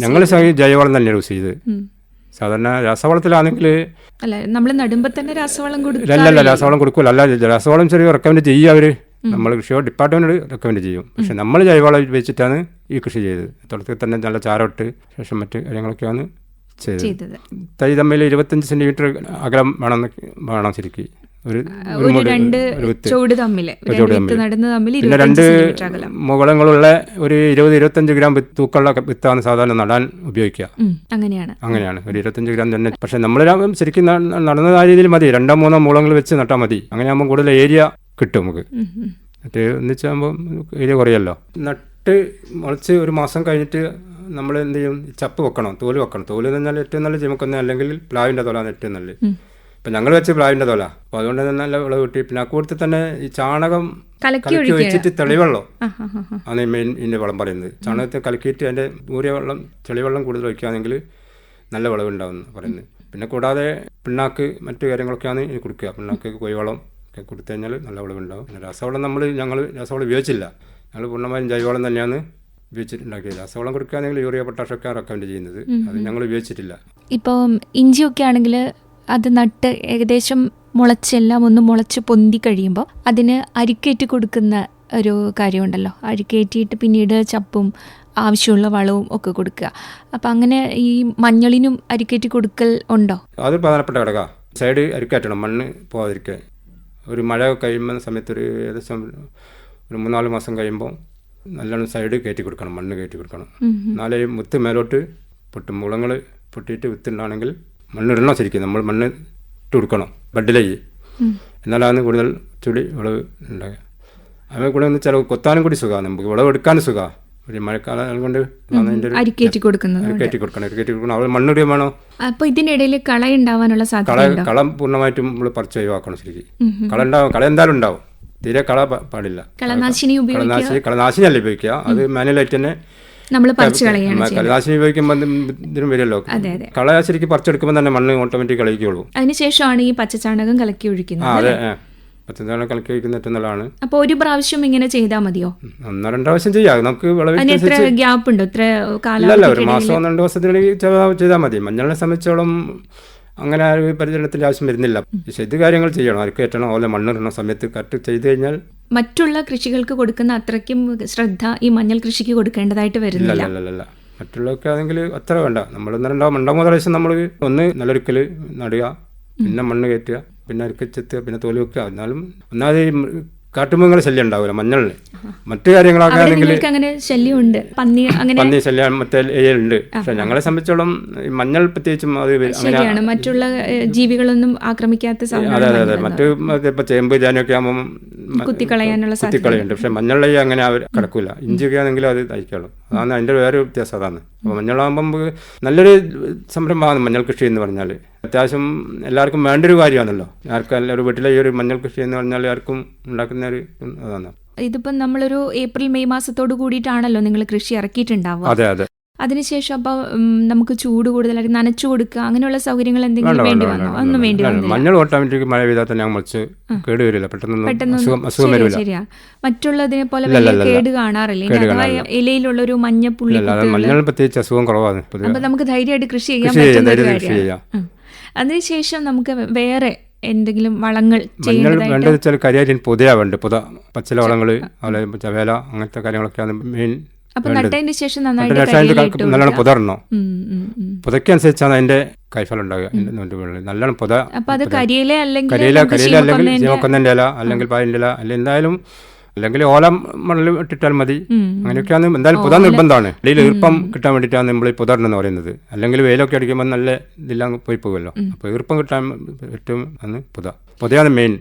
ഞങ്ങൾ ജൈവവളം തന്നെ യൂസ് ചെയ്ത് സാധാരണ രാസവളത്തിലാണെങ്കിൽ അല്ല നമ്മൾ തന്നെ രാസവളം കൊടുക്കും അല്ലല്ല രാസവളം കൊടുക്കില്ല അല്ല രാസവളം ചെറിയ റെക്കമെൻഡ് ചെയ്യും അവർ നമ്മൾ കൃഷിയോ ഡിപ്പാർട്ട്മെന്റ് റെക്കമെൻഡ് ചെയ്യും. പക്ഷെ നമ്മൾ ജൈവവളം വെച്ചിട്ടാണ് ഈ കൃഷി ചെയ്തത്. തുടക്കത്തിൽ തന്നെ നല്ല ചാരോട്ട് ശേഷം മറ്റ് കാര്യങ്ങളൊക്കെയാണ് ചെയ്തത്. ചെയ്തത്. തൈ തമ്മിൽ ഇരുപത്തഞ്ച് സെന്റിമീറ്റർ അകലം വേണം വേണം ശരിക്കും. ഒരു രണ്ട് ചുവട് തമ്മിൽ. നടുന്ന തമ്മിൽ പിന്നെ രണ്ട് മുകളങ്ങളുള്ള ഒരു ഇരുപത് ഇരുപത്തഞ്ച് ഗ്രാം തൂക്കമുള്ള വിത്താണ് സാധാരണ നടാൻ ഉപയോഗിക്കുക. അങ്ങനെയാണ്. അങ്ങനെയാണ്. ഒരു ഇരുപത്തഞ്ച് ഗ്രാം തന്നെ. പക്ഷെ നമ്മൾ ശരിക്കും നടന്ന ആ രീതിയിൽ മതി. രണ്ടോ മൂന്നോ മുളങ്ങൾ വെച്ച് നട്ടാൽ മതി. അങ്ങനെ അങ്ങനെയാകുമ്പോൾ കൂടുതൽ ഏരിയ കിട്ടും നമുക്ക്. മറ്റേ ഒന്നിച്ചാകുമ്പോൾ ഏരിയ കുറയല്ലോ. നട്ട് മുളച്ച് ഒരു മാസം കഴിഞ്ഞിട്ട് നമ്മൾ എന്ത് ചെയ്യും? ചപ്പ് വെക്കണം. തോൽ വെക്കണം. തോൽ എന്ന് പറഞ്ഞാൽ ഏറ്റവും നല്ല ചുമക്കുന്ന അല്ലെങ്കിൽ പ്ലാവിന്റെ തോലാണ് ഏറ്റവും നല്ലത്. ഉം. ഇപ്പം ഞങ്ങൾ വെച്ച് പ്ലാവിന്റെ തോല. അപ്പോൾ അതുകൊണ്ട് തന്നെ നല്ല വിളവ് കിട്ടി. പിന്നെ അക്കൂട്ടത്തിൽ തന്നെ ഈ ചാണകം കലക്കി ഒഴിച്ചിട്ട് തെളിവെള്ളം. ആണ് മെയിൻ ഇതിന്റെ വളം പറയുന്നത്. ചാണകത്തെ കലക്കിയിട്ട് അതിന്റെ ഊരിയ വെള്ളം ചെളിവെള്ളം കൂടുതൽ ഒഴിക്കുകയാണെങ്കിൽ നല്ല വിളവ് ഉണ്ടാവുന്നു പറയുന്നത്. പിന്നെ കൂടാതെ പിണ്ണാക്ക് മറ്റു കാര്യങ്ങളൊക്കെയാണ് ഇനി കൊടുക്കുക. പിണ്ണാക്ക് കോഴിവളം ഒക്കെ കൊടുത്തു കഴിഞ്ഞാൽ നല്ല വിളവുണ്ടാവും. പിന്നെ രാസവളം നമ്മൾ ഞങ്ങൾ രാസവളം ഉപയോഗിച്ചില്ല. ഞങ്ങൾ പൂർണമായും ജൈവവളം തന്നെയാണ് ഉപയോഗിച്ചിട്ടുണ്ടാക്കിയത്. രാസവളം കൊടുക്കുകയാണെങ്കിൽ യൂറിയ പൊട്ടാഷൊക്കെ റെക്കമെൻഡ് ചെയ്യുന്നത്. അത് ഞങ്ങൾ ഉപയോഗിച്ചിട്ടില്ല. ഇപ്പോൾ ഇഞ്ചിയൊക്കെ ആണെങ്കിൽ അത് നട്ട് ഏകദേശം മുളച്ചെല്ലാം ഒന്ന് മുളച്ച് പൊന്തി കഴിയുമ്പോൾ അതിന് അരിക്കേറ്റി കൊടുക്കുന്ന ഒരു കാര്യമുണ്ടല്ലോ. അരിക്കേറ്റിയിട്ട് പിന്നീട് ചപ്പും ആവശ്യമുള്ള വളവും ഒക്കെ കൊടുക്കുക. അപ്പം അങ്ങനെ ഈ മഞ്ഞളിനും അരിക്കേറ്റി കൊടുക്കൽ ഉണ്ടോ? അത് പ്രധാനപ്പെട്ട ഘടക. സൈഡ് അരിക്കേറ്റണം മണ്ണ് പോകാതിരിക്കുക ഒരു മഴ കഴിയുമ്പോൾ സമയത്ത് ഒരു ഏകദേശം ഒരു മൂന്നാൽ മാസം കഴിയുമ്പോൾ നല്ലോണം സൈഡ് കയറ്റി കൊടുക്കണം മണ്ണ് കയറ്റി കൊടുക്കണം. നാലേ എന്നാലേ മുത്ത് മേലോട്ട് പൊട്ടും. മുളങ്ങൾ പൊട്ടിയിട്ട് വിത്തുണ്ടാണെങ്കിൽ മണ്ണിടണം ശരിക്കും നമ്മൾ മണ്ണ് ഇട്ട് കൊടുക്കണം ബഡിലേക്ക്. എന്നാലാണ് കൂടുതൽ ചുളി വിളവ് ഉണ്ടാകുക അതിനെ കൂടെ ഒന്ന് ചില കൊത്താനും കൂടി സുഖമാണ്. നമുക്ക് വിളവ് എടുക്കാനും സുഖമാണ്. ഒരു മഴക്കാലം കൊണ്ട് അരിക്കേറ്റി കൊടുക്കുന്നത് അരിക്കേറ്റി കൊടുക്കണം. അരിക്കേറ്റി കൊടുക്കണം. വേണം? അപ്പോൾ ഇതിനിടയിൽ കള ഉണ്ടാവാനുള്ള കള സാധ്യത കളം പൂർണമായിട്ടും നമ്മൾ പറിച്ച് ഒഴിവാക്കണം ശരിക്കും. കള ഉണ്ടാവും കള എന്തായാലും ഉണ്ടാവും. തീരെ കള പാടില്ല. കളനാശിനി കളനാശിനി കളനാശിനി അല്ല ഉപയോഗിക്കുക. അത് മാനുവലായിട്ട് തന്നെ നമ്മൾ പറിച്ചു കളയാണ് ചെയ്യുന്നത്. ഉപയോഗിക്കുമ്പോൾ ഇത് ഇതിനും വരുമല്ലോ അതെ അതെ. കള പറിച്ചെടുക്കുമ്പോൾ തന്നെ മണ്ണ് ഓട്ടോമാറ്റിക് കളിക്കുള്ളൂ അതിനുശേഷമാണ് ഈ പച്ചച്ചാണകം കലക്കി ഒഴിക്കുന്നത് അപ്പൊ അതെ പച്ചച്ചാണകം കലക്കി നല്ലതാണ്. അപ്പോൾ ഒരു പ്രാവശ്യം ഇങ്ങനെ ചെയ്താൽ മതിയോ? ഒന്നോ രണ്ടോ പ്രാവശ്യം ചെയ്യാം. നമുക്ക് എത്ര ഗ്യാപ്പ് ഉണ്ടോ ഇത്ര ഇല്ലല്ല ഒരു മാസം രണ്ട് ദിവസത്തിനുള്ളിൽ ചെയ്താൽ ചെയ്താൽ മതി. മഞ്ഞളിനെ സംബന്ധിച്ചോളം അങ്ങനെ ആ ഒരു പരിചരണത്തിന്റെ ആവശ്യം വരുന്നില്ല. പക്ഷേ ഇത് കാര്യങ്ങൾ ചെയ്യണം. അരക്ക് കയറ്റണം അതുപോലെ മണ്ണിടണം സമയത്ത് കറക്റ്റ് ചെയ്ത് കഴിഞ്ഞാൽ മറ്റുള്ള കൃഷികൾക്ക് കൊടുക്കുന്ന അത്രയ്ക്കും ശ്രദ്ധ ഈ മഞ്ഞൾ കൃഷിക്ക് കൊടുക്കേണ്ടതായിട്ട് വരുന്നില്ല. മറ്റുള്ളവർക്ക് ആണെങ്കിൽ അത്ര വേണ്ട. നമ്മൾ ഒന്നരണ്ടാവും രണ്ടാമത് പ്രാവശ്യം നമ്മൾ ഒന്ന് നിലൊരുക്കൽ നടുക പിന്നെ മണ്ണ് കയറ്റുക പിന്നെ അരക്ക് ചെത്തുക പിന്നെ തോൽ വെക്കുക. എന്നാലും ഒന്നാമത് ഈ കാട്ടുമൃഗങ്ങളുടെ ശല്യം ഉണ്ടാവില്ല മഞ്ഞളിന്. മറ്റു കാര്യങ്ങളൊക്കെ അങ്ങനെ ശല്യമുണ്ട്? പന്നി അങ്ങനെ? പന്നി ശല്യം മറ്റേ ഉണ്ട്. പക്ഷെ ഞങ്ങളെ സംബന്ധിച്ചോളം മഞ്ഞൾ പ്രത്യേകിച്ചും അത് ശരിയാണ്. മറ്റുള്ള ജീവികളൊന്നും ആക്രമിക്കാത്ത അതെ അതെ അതെ മറ്റു ഇപ്പൊ ചേമ്പ് ചാനൊക്കെ ആകുമ്പോൾ കുത്തിക്കളയാനുള്ള കുത്തിക്കളയുണ്ട്. പക്ഷെ മഞ്ഞളി അങ്ങനെ അവർ കിടക്കൂല. ഇഞ്ചിയൊക്കെ ആണെങ്കിലും അത് തയ്ക്കുള്ളൂ അതാണ് അതിന്റെ വേറെ വ്യത്യാസം അതാണ്. അപ്പോൾ മഞ്ഞളാകുമ്പോൾ നമുക്ക് നല്ലൊരു സംരംഭമാണ് മഞ്ഞൾ കൃഷി എന്ന് പറഞ്ഞാൽ. അത്യാവശ്യം എല്ലാവർക്കും വേണ്ടൊരു കാര്യമാണല്ലോ. ആർക്കും എല്ലാവരും വീട്ടിലെ ഈ ഒരു മഞ്ഞൾ കൃഷി എന്ന് പറഞ്ഞാൽ ആർക്കും ഉണ്ടാക്കുന്ന ഒരു അതാണ്. ഇതിപ്പം നമ്മളൊരു ഏപ്രിൽ മെയ് മാസത്തോട് കൂടിയിട്ടാണല്ലോ നിങ്ങൾ കൃഷി ഇറക്കിയിട്ടുണ്ടാവുക. അതെ അതെ. അതിനുശേഷം അപ്പോൾ നമുക്ക് ചൂട് കൂടുതലായിട്ട് നനച്ചു കൊടുക്കുക അങ്ങനെയുള്ള സൗകര്യങ്ങൾ എന്തെങ്കിലും വേണ്ട വന്നോ? ഒന്നും വേണ്ടി. മഞ്ഞൾ ഓട്ടോമാറ്റിക് മഴ പെയ്താൽ തന്നെ മുളച്ച് കേട് വരില്ല. പെട്ടെന്ന് ശരിയാ, മറ്റുള്ളതിനെ പോലെ കേട് കാണാറില്ല. അഥവാ. ഇലയിലുള്ള ഒരു മഞ്ഞ പുള്ളി മഞ്ഞൾ പ്രത്യേകിച്ച് അസുഖം കുറവാണ് അപ്പൊ നമുക്ക് ധൈര്യമായിട്ട് കൃഷി ചെയ്യാൻ പറ്റുന്ന. അതിനുശേഷം നമുക്ക് വേറെ എന്തെങ്കിലും വളങ്ങൾ വേണ്ടത് വെച്ചാൽ കരിയാറ്റിൻ പുതയാ വേണ്ട പുത പച്ചില വളങ്ങൾ അതുപോലെ ചവേല അങ്ങനത്തെ കാര്യങ്ങളൊക്കെയാണ് മെയിൻ അപ്പൊ നട്ടതിന് ശേഷം നല്ലോണം. പുതറണം. പുതയ്ക്കനുസരിച്ചാണ് അതിന്റെ കൈഫലം ഉണ്ടാകുക നല്ലോണം പുത കരിയില അല്ലെങ്കിൽ കരിയില അല്ലെങ്കിൽ ജീവക്കൊന്നന്റെ ഇല അല്ലെങ്കിൽ പായന്റെ ഇല അല്ലെങ്കിൽ എന്തായാലും അല്ലെങ്കിൽ ഓല മണൽ ഇട്ടിട്ടാൽ മതി. അങ്ങനെയൊക്കെയാണ് എന്തായാലും പുത നിർബന്ധമാണ്. അല്ലെങ്കിൽ ഈർപ്പം കിട്ടാൻ വേണ്ടിയിട്ടാണ് നമ്മൾ ഈ പുതറെന്ന് പറയുന്നത്. അല്ലെങ്കിൽ വെയിലൊക്കെ അടിക്കുമ്പോൾ നല്ല ഇതെല്ലാം പോയി പോകുമല്ലോ. അപ്പോൾ ഈർപ്പം കിട്ടാൻ ഏറ്റവും ആണ് പുത പുതയാണ് മെയിൻ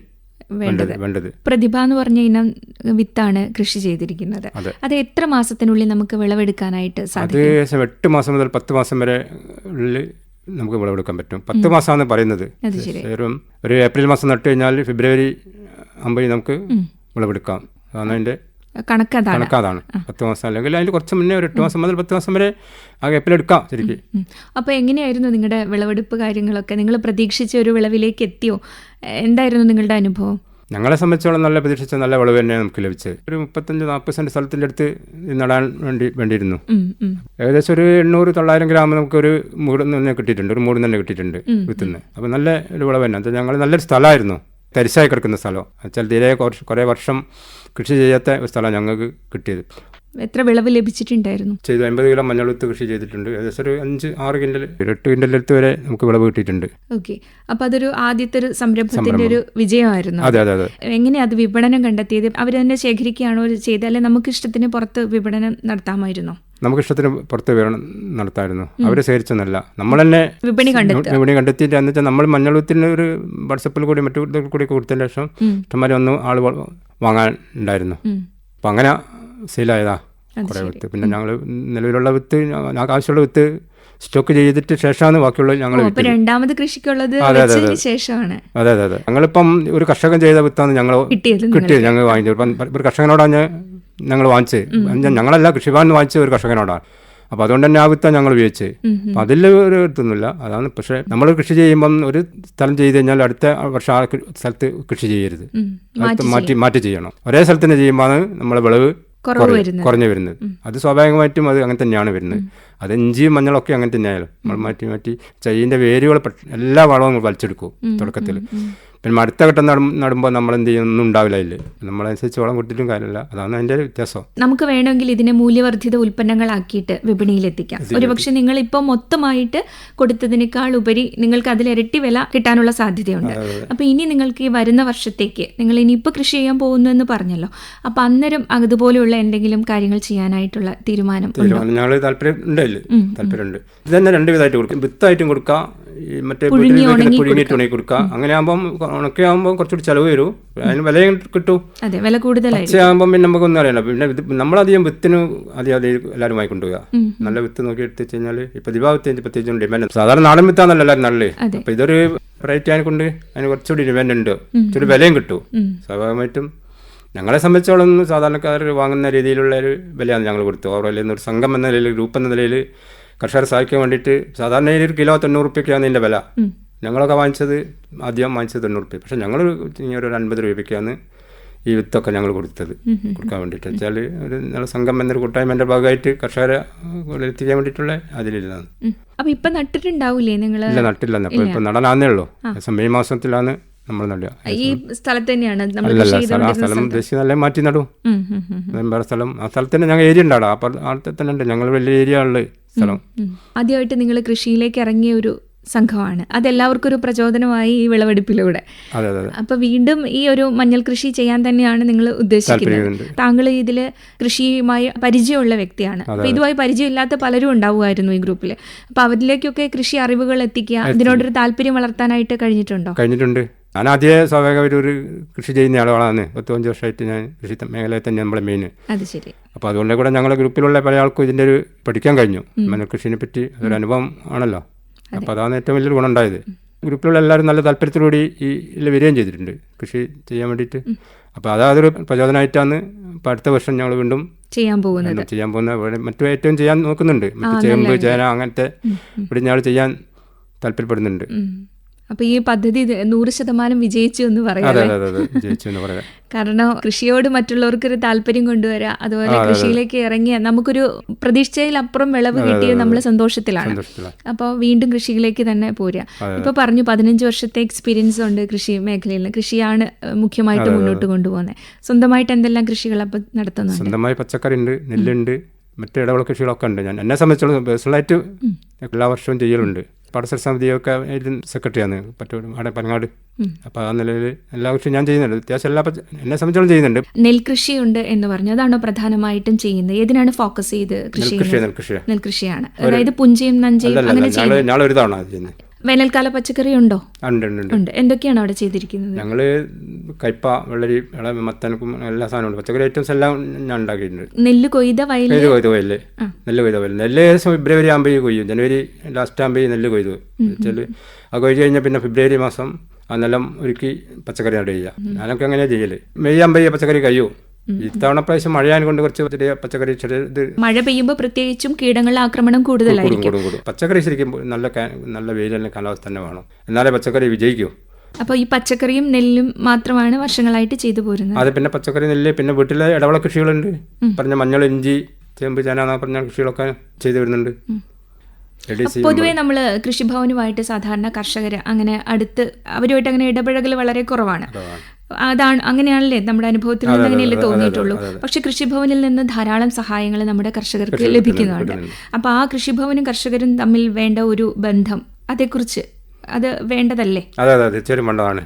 വേണ്ടത്. പ്രതിഭ എന്ന് പറഞ്ഞ ഇനം വിത്താണ് കൃഷി ചെയ്തിരിക്കുന്നത്. അത്. എത്ര മാസത്തിനുള്ളിൽ നമുക്ക് വിളവെടുക്കാനായിട്ട് സാധിക്കും? എട്ട് മാസം മുതൽ പത്ത് മാസം വരെ ഉള്ളിൽ നമുക്ക് വിളവെടുക്കാൻ പറ്റും. പത്ത് മാസമാണ് പറയുന്നത്. ഒരു ഏപ്രിൽ മാസം നട്ട് കഴിഞ്ഞാൽ ഫെബ്രുവരി ആകുമ്പോൾ നമുക്ക് വിളവെടുക്കാം. അതാണ് അതിന്റെ കണക്കതാണ്. കണക്കാതാണ്. പത്ത് മാസം അല്ലെങ്കിൽ അതിൽ കുറച്ച് മുന്നേ ഒരു എട്ട് മാസം മുതൽ പത്ത് മാസം വരെ ആ എടുക്കാം ശരിക്കും. അപ്പോൾ അപ്പൊ എങ്ങനെയായിരുന്നു നിങ്ങളുടെ വിളവെടുപ്പ് കാര്യങ്ങളൊക്കെ? നിങ്ങൾ പ്രതീക്ഷിച്ച ഒരു വിളവിലേക്ക് എത്തിയോ? എന്തായിരുന്നു നിങ്ങളുടെ അനുഭവം? ഞങ്ങളെ സംബന്ധിച്ചോളം നല്ല പ്രതീക്ഷിച്ച നല്ല വിളവ് തന്നെയാണ് നമുക്ക് ലഭിച്ചത്. ഒരു മുപ്പത്തഞ്ച് നാൽപ്പത് സെന്റ് സ്ഥലത്തിന്റെ അടുത്ത് നടാൻ വേണ്ടി വേണ്ടിയിരുന്നു. ഏകദേശം ഒരു എണ്ണൂറ് തൊള്ളായിരം ഗ്രാം നമുക്കൊരു മൂടുന്ന് തന്നെ കിട്ടിയിട്ടുണ്ട്. ഒരു മൂടുന്ന് തന്നെ കിട്ടിയിട്ടുണ്ട് വിത്തുനിന്ന് അപ്പോൾ നല്ല ഒരു വിളവ് തന്നെ. അത് ഞങ്ങൾ നല്ലൊരു സ്ഥലമായിരുന്നു. തരിശായി കിടക്കുന്ന സ്ഥലം. വെച്ചാൽ തീരെ കുറച്ച് കുറേ വർഷം കൃഷി ചെയ്യാത്ത ഒരു സ്ഥലമാണ് ഞങ്ങൾക്ക് കിട്ടിയത്. എത്ര വിളവ് ലഭിച്ചിട്ടുണ്ടായിരുന്നു? ചെയ്തു. അമ്പത് കിലോ മഞ്ഞൾ വിത്ത് കൃഷി ചെയ്തിട്ടുണ്ട്. ഏകദേശം ഒരു അഞ്ച് ആറ് കിൻഡൽ എട്ട് കിൻഡലിന്റെ എടുത്ത് വരെ നമുക്ക് വിളവ് കിട്ടിയിട്ടുണ്ട്. ഓക്കെ. അപ്പൊ അതൊരു ആദ്യത്തെ ഒരു സംരംഭത്തിന്റെ ഒരു വിജയമായിരുന്നു. അതെ അതെ അതെ. എങ്ങനെയാ അത് വിപണനം കണ്ടെത്തിയത്? അവർ തന്നെ ശേഖരിക്കുകയാണോ ചെയ്ത് അല്ലെ നമുക്ക് ഇഷ്ടത്തിന് പുറത്ത് വിപണനം നടത്താമായിരുന്നോ? നമുക്ക് ഇഷ്ടത്തിന് പുറത്ത് വേണം നടത്തായിരുന്നു. അവർ ശേഖരിച്ചെന്നല്ല നമ്മൾ തന്നെ വിപണി കണ്ടെത്തി ഇവിടെ കണ്ടെത്തിയിട്ട് എന്ന് വെച്ചാൽ നമ്മൾ മഞ്ഞളുത്തിന് ഒരു വാട്സപ്പിൽ കൂടി മറ്റു കൂടി കൊടുത്തതിന് ശേഷം ഉം. ഒന്ന് ആൾ വാങ്ങാൻ ഉണ്ടായിരുന്നു. അപ്പം അങ്ങനെ സെയിലായതാ കുറേ. വിത്ത്. പിന്നെ ഞങ്ങൾ നിലവിലുള്ള വിത്ത് ഞങ്ങൾക്ക് ആവശ്യമുള്ള വിത്ത് സ്റ്റോക്ക് ചെയ്തിട്ട് ശേഷമാണ് ബാക്കിയുള്ളത് ഞങ്ങൾ രണ്ടാമത് കൃഷിക്കുള്ളത് അതെ, അതെ, ശേഷമാണ്. അതെ അതെ അതെ. ഞങ്ങളിപ്പം ഒരു കർഷകൻ ചെയ്ത വിത്താണ് ഞങ്ങൾ കിട്ടിയത് ഞങ്ങൾ വാങ്ങിച്ചത്. ഒരു കർഷകനോടാണ് ഞങ്ങൾ വാങ്ങിച്ചത്. ഞങ്ങളല്ല കൃഷിഭവൻ വാങ്ങിച്ച ഒരു കർഷകനോടാണ് അപ്പോൾ അതുകൊണ്ട് തന്നെ ആ വിത്താണ് ഞങ്ങൾ ഉപയോഗിച്ച് അപ്പം അതിൽ ഒരു ഇതൊന്നുമില്ല. അതാണ് പക്ഷേ നമ്മൾ കൃഷി ചെയ്യുമ്പം ഒരു സ്ഥലം ചെയ്ത് കഴിഞ്ഞാൽ അടുത്ത വർഷം ആ സ്ഥലത്ത് കൃഷി ചെയ്യരുത്. മാറ്റി മാറ്റി ചെയ്യണം. ഒരേ സ്ഥലത്ത് തന്നെ ചെയ്യുമ്പോൾ നമ്മളെ വിളവ്. കുറഞ്ഞു വരുന്നത്. അത് സ്വാഭാവികമായിട്ടും അത് അങ്ങനെ തന്നെയാണ് വരുന്നത്. അത് ഇഞ്ചിയും മഞ്ഞളൊക്കെ അങ്ങനെ തന്നെയായാലും. നമ്മൾ മാറ്റി മാറ്റി ചൈന്റെ വേരുകൾ എല്ലാ വളവും വലിച്ചെടുക്കും തുടക്കത്തിൽ. പിന്നെ അടുത്ത ഘട്ടം നടും നടുമ്പോൾ നമ്മൾ എന്ത് ചെയ്യും ഒന്നും ഉണ്ടാവില്ല അതിൽ നമ്മളനുസരിച്ച് വളം കൊടുത്തിട്ടും കാര്യമില്ല. അതാണ് അതിന്റെ വ്യത്യാസം. നമുക്ക് വേണമെങ്കിൽ ഇതിനെ മൂല്യവർദ്ധിത ഉൽപ്പന്നങ്ങളാക്കിയിട്ട് വിപണിയിൽ എത്തിക്കാം. ഒരുപക്ഷെ നിങ്ങൾ ഇപ്പോൾ മൊത്തമായിട്ട് കൊടുത്തതിനേക്കാൾ ഉപരി നിങ്ങൾക്ക് അതിൽ ഇരട്ടി വില കിട്ടാനുള്ള സാധ്യതയുണ്ട്. അപ്പൊ ഇനി നിങ്ങൾക്ക് ഈ വരുന്ന വർഷത്തേക്ക് നിങ്ങൾ ഇനിയിപ്പോൾ കൃഷി ചെയ്യാൻ പോകുന്നു എന്ന് പറഞ്ഞല്ലോ. അപ്പൊ അന്നേരം അതുപോലെയുള്ള എന്തെങ്കിലും കാര്യങ്ങൾ ചെയ്യാനായിട്ടുള്ള തീരുമാനം തീരുമാനം. ഞങ്ങൾ താല്പര്യം ഉണ്ടല്ലേ താല്പര്യമുണ്ട്. ഇത് തന്നെ രണ്ട് വിധമായിട്ട് കൊടുക്കും. വിത്തായിട്ടും കൊടുക്കാം. മറ്റേ പുഴുങ്ങി തുണി കൊടുക്കുക. അങ്ങനെ ആകുമ്പോൾ ഉണക്കി ആകുമ്പോൾ കുറച്ചുകൂടി ചിലവ് വരും. അതിന് വില കിട്ടും? അതെ വില പച്ചയാകുമ്പം പിന്നെ നമുക്കൊന്നും അറിയണ്ട പിന്നെ നമ്മളധികം വിത്തിന് അധികം അധികം എല്ലാവരും വാങ്ങിക്കൊണ്ടുപോകുക നല്ല വിത്ത് നോക്കി എടുത്ത് വെച്ച് കഴിഞ്ഞാൽ ഇപ്പം ദിവാവത്തി പ്രത്യേകിച്ചും ഡിമാൻഡ് സാധാരണ നാടൻ വിത്താണല്ലോ എല്ലാവരും നല്ലത്. അപ്പൊ ഇതൊരു വെറൈറ്റി ആയതിനെ കൊണ്ട് അതിന് കുറച്ചുകൂടി ഡിമാൻഡ് ഉണ്ട്. ഇച്ചിരി വിലയും കിട്ടും. സ്വാഭാവികമായിട്ടും ഞങ്ങളെ സംബന്ധിച്ചോളം സാധാരണക്കാർ വാങ്ങുന്ന രീതിയിലുള്ള ഒരു വിലയാണ് ഞങ്ങൾ കൊടുത്തത്. ഓവറോൾ ഒരു സംഘം എന്ന നിലയിൽ ഗ്രൂപ്പ് എന്ന നിലയിൽ കർഷകരെ സഹായിക്കാൻ വേണ്ടിയിട്ട് സാധാരണ ഒരു കിലോ തൊണ്ണൂറ് റുപ്യക്കാണ് ഇതിന്റെ വില. ഞങ്ങളൊക്കെ വാങ്ങിച്ചത് ആദ്യം വാങ്ങിച്ചത് തൊണ്ണൂറ് റുപ്യ. പക്ഷേ ഞങ്ങൾ ഒരു അൻപത് രൂപയ്ക്കാണ് ഈ വിത്തൊക്കെ ഞങ്ങൾ കൊടുത്തത്. കൊടുക്കാൻ വേണ്ടിയിട്ട്. വെച്ചാൽ ഒരു നല്ല സംഘം എന്നൊരു കൂട്ടായ്മന്റെ ഭാഗമായിട്ട് കർഷകരെ എത്തിക്കാൻ വേണ്ടിയിട്ടുള്ള അതിലില്ലാന്ന് അപ്പോൾ ഇപ്പം നട്ടിട്ടുണ്ടാവില്ലേ നിങ്ങൾ ഇല്ല നട്ടില്ല അപ്പോൾ ഇപ്പം നടനാന്നേ ഉള്ളൂ. മെയ് മാസത്തിലാണ് നമ്മൾ നടുക. ഈ സ്ഥലത്ത് തന്നെയാണ് ആ സ്ഥലം ഉദ്ദേശിച്ച് നല്ല മാറ്റി നടും. വേറെ സ്ഥലം ആ സ്ഥലത്തിന് ഞങ്ങൾ ഏരിയ ഉണ്ടാടാ. അപ്പോൾ അടുത്ത് തന്നെ ഉണ്ട്. ഞങ്ങൾ വലിയ ഏരിയ ഉള്ളത് സ്ഥലം. ആദ്യമായിട്ട് നിങ്ങൾ കൃഷിയിലേക്ക് ഇറങ്ങിയ ഒരു സംഘമാണ്. അതെല്ലാവർക്കും ഒരു പ്രചോദനമായി ഈ വിളവെടുപ്പിലൂടെ. അപ്പൊ വീണ്ടും ഈ ഒരു മഞ്ഞൾ കൃഷി ചെയ്യാൻ തന്നെയാണ് നിങ്ങൾ ഉദ്ദേശിക്കുന്നത്. താങ്കൾ ഇതിൽ കൃഷിയുമായി പരിചയമുള്ള വ്യക്തിയാണ്. അപ്പൊ ഇതുമായി പരിചയമില്ലാത്ത പലരും ഉണ്ടാവുമായിരുന്നു ഈ ഗ്രൂപ്പിൽ. അപ്പൊ അവരിലേക്കൊക്കെ കൃഷി അറിവുകൾ എത്തിക്കുക ഇതിനോടൊരു താല്പര്യം വളർത്താനായിട്ട് കഴിഞ്ഞിട്ടുണ്ടോ? കഴിഞ്ഞിട്ടുണ്ട്. ഞാൻ ആദ്യമേ സ്വാഭാവികമായിട്ട് ഒരു കൃഷി ചെയ്യുന്ന ആളുകളാണ്. പത്തുപഞ്ച് വർഷമായിട്ട് ഞാൻ കൃഷി മേഖലയിൽ തന്നെ നമ്മളെ മെയിൻ അത് ശരി. അപ്പോൾ അതുകൊണ്ട് കൂടെ ഞങ്ങളുടെ ഗ്രൂപ്പിലുള്ള പല ആൾക്കും ഇതിന്റെ ഒരു പഠിക്കാൻ കഴിഞ്ഞു. മഞ്ഞൾ കൃഷിനെ പറ്റി അതൊരു അനുഭവം ആണല്ലോ. അപ്പോൾ അതാണ് ഏറ്റവും വലിയൊരു ഗുണം ഉണ്ടായത് ഗ്രൂപ്പിലുള്ള എല്ലാവരും നല്ല താല്പര്യത്തോടുകൂടി ഈ ഇതിൽ വരികയും ചെയ്തിട്ടുണ്ട്. കൃഷി ചെയ്യാൻ വേണ്ടിയിട്ട്. അപ്പോൾ അതൊരു പ്രചോദനമായിട്ടാണ് ഇപ്പോൾ അടുത്ത വർഷം ഞങ്ങൾ വീണ്ടും ചെയ്യാൻ പോകുന്നത്. ചെയ്യാൻ പോകുന്ന മറ്റു ഏറ്റവും ചെയ്യാൻ നോക്കുന്നുണ്ട്. മറ്റു ചേമ്പ് ചേന അങ്ങനത്തെ ഇവിടെ ഞങ്ങൾ ചെയ്യാൻ താല്പര്യപ്പെടുന്നുണ്ട്. അപ്പൊ ഈ പദ്ധതി നൂറ് ശതമാനം വിജയിച്ചു എന്ന് പറയാം കാരണം കൃഷിയോട് മറ്റുള്ളവർക്ക് ഒരു താല്പര്യം കൊണ്ടുവരാ അതുപോലെ കൃഷിയിലേക്ക് ഇറങ്ങിയ നമുക്കൊരു പ്രതീക്ഷയിലപ്പുറം വിളവ് കിട്ടിയത് നമ്മൾ സന്തോഷത്തിലാണ്. അപ്പൊ അപ്പോൾ വീണ്ടും കൃഷിയിലേക്ക് തന്നെ പോരുക. ഇപ്പൊ പറഞ്ഞു പതിനഞ്ച് വർഷത്തെ എക്സ്പീരിയൻസ് ഉണ്ട് കൃഷി മേഖലയിൽ. കൃഷിയാണ് മുഖ്യമായിട്ട് മുന്നോട്ട് കൊണ്ടുപോകുന്നത് സ്വന്തമായിട്ട് എന്തെല്ലാം കൃഷികൾ അപ്പൊ നടത്തുന്നുണ്ട്? സ്വന്തമായി പച്ചക്കറി ഉണ്ട് നെല്ലുണ്ട് മറ്റു ഇടവിള കൃഷികളൊക്കെ ഉണ്ട്. ഞാൻ എന്നെ പേഴ്സണലായിട്ട് എല്ലാ വർഷവും ചെയ്യലുണ്ട്. പാഠശാല സമിതിയൊക്കെ സെക്രട്ടറിയാണ്. പറ്റൂ അവിടെ പനങ്ങാട്. അപ്പോൾ ആ നിലയിൽ എല്ലാ കൃഷിയും ഞാൻ ചെയ്യുന്നുണ്ട്. അത്യാവശ്യം എല്ലാ എന്നെ സംബന്ധിച്ചോളം ചെയ്യുന്നുണ്ട്. നെൽകൃഷിയുണ്ട് എന്ന് പറഞ്ഞു. അതാണോ പ്രധാനമായിട്ടും ചെയ്യുന്നത്? ഏതിനാണ് ഫോക്കസ് ചെയ്ത് കൃഷി? നെൽകൃഷിയാണ്. അതായത് പുഞ്ചയും നഞ്ചയും അങ്ങനെ ഞങ്ങൾ ഒരു തവണ ചെയ്യുന്നത്. വേനൽക്കാല പച്ചക്കറി ഉണ്ടോ ഉണ്ട് ഉണ്ട്. ഉണ്ട്. എന്തൊക്കെയാണ് അവിടെ ചെയ്തിരിക്കുന്നത്? ഞങ്ങൾ കയ്പ വെള്ളരി മത്തനക്കും എല്ലാ സാധനവും പച്ചക്കറി ഐറ്റംസ് എല്ലാം ഞാൻ ഉണ്ടാക്കിയിട്ടുണ്ട്. നെല്ല് കൊയ്ത വയലിൽ നെല്ല് കൊയ്ത പോയല്ലേ നെല്ല് കൊയ്ത പോലെ നെല്ല് ഏകദേശം ഫെബ്രുവരി ആകുമ്പോൾ കൊയ്യും. ജനുവരി ലാസ്റ്റ് ആകുമ്പോൾ നെല്ല് കൊയ്തു. വെച്ചാൽ ആ കൊയ്ത് കഴിഞ്ഞാൽ പിന്നെ ഫെബ്രുവരി മാസം ആ നിലം ഒരുക്കി പച്ചക്കറി നടുക ഞാനൊക്കെ അങ്ങനെയാണ് ചെയ്യൽ. മെയ് ആകുമ്പോൾ പച്ചക്കറി കഴിയും. ഇത്തവണ പ്രാവശ്യം മഴയാൻ കൊണ്ട് കുറച്ച് ചെറിയ പച്ചക്കറി ഇത് മഴ പെയ്യുമ്പോൾ പ്രത്യേകിച്ചും കീടങ്ങളുടെ ആക്രമണം കൂടുതലായിരിക്കും. കൂടും കൂടും പച്ചക്കറി ശരിക്കും നല്ല നല്ല വെയിലുള്ള കാലാവസ്ഥ തന്നെ വേണം. എന്നാലേ പച്ചക്കറി വിജയിക്കൂ. അപ്പോൾ ഈ പച്ചക്കറിയും നെല്ലും മാത്രമാണ് വർഷങ്ങളായിട്ട് ചെയ്തു പോരുന്നത്? അത് പിന്നെ പച്ചക്കറി നെല്ല് പിന്നെ വീട്ടിലെ ഇടവള കൃഷികളുണ്ട്. പറഞ്ഞ മഞ്ഞൾ ഇഞ്ചി ചേമ്പ് ചേന പറഞ്ഞ കൃഷികളൊക്കെ ചെയ്തു വരുന്നുണ്ട്. പൊതുവെ നമ്മൾ കൃഷിഭവനുമായിട്ട് സാധാരണ കർഷകർ അങ്ങനെ അടുത്ത് അവരുമായിട്ട് അങ്ങനെ ഇടപഴകൽ വളരെ കുറവാണ്. അതാണ് അങ്ങനെയാണല്ലേ നമ്മുടെ അനുഭവത്തിൽ നിന്ന് അങ്ങനെയല്ലേ തോന്നിയിട്ടുള്ളൂ. പക്ഷെ കൃഷിഭവനിൽ നിന്ന് ധാരാളം സഹായങ്ങൾ നമ്മുടെ കർഷകർക്ക് ലഭിക്കുന്നുണ്ട്. അപ്പൊ ആ കൃഷിഭവനും കർഷകരും തമ്മിൽ വേണ്ട ഒരു ബന്ധം അതേക്കുറിച്ച് അത് വേണ്ടതല്ലേ? അതെ അതെ തീർച്ചയായും വേണ്ടതാണ്.